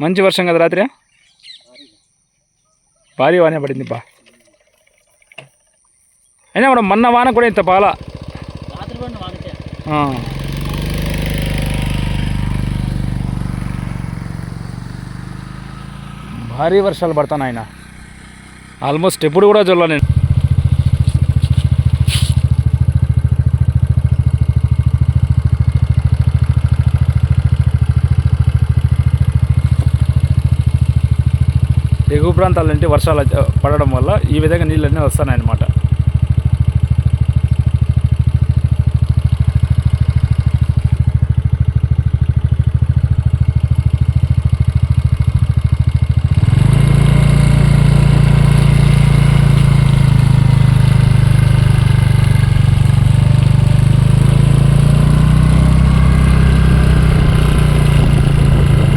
మంచి వర్షం కదా రాత్రి? భారీ వానే పడింది బా. అయినా మనం మొన్న వాన కూడా ఇంత పాల భారీ వర్షాలు పడతాను ఆయన ఆల్మోస్ట్ ఎప్పుడు కూడా చూడాల నేను. ఎగువ ప్రాంతాల నుండి వర్షాలు పడడం వల్ల ఈ విధంగా నీళ్ళన్నీ వస్తున్నాయి అన్నమాట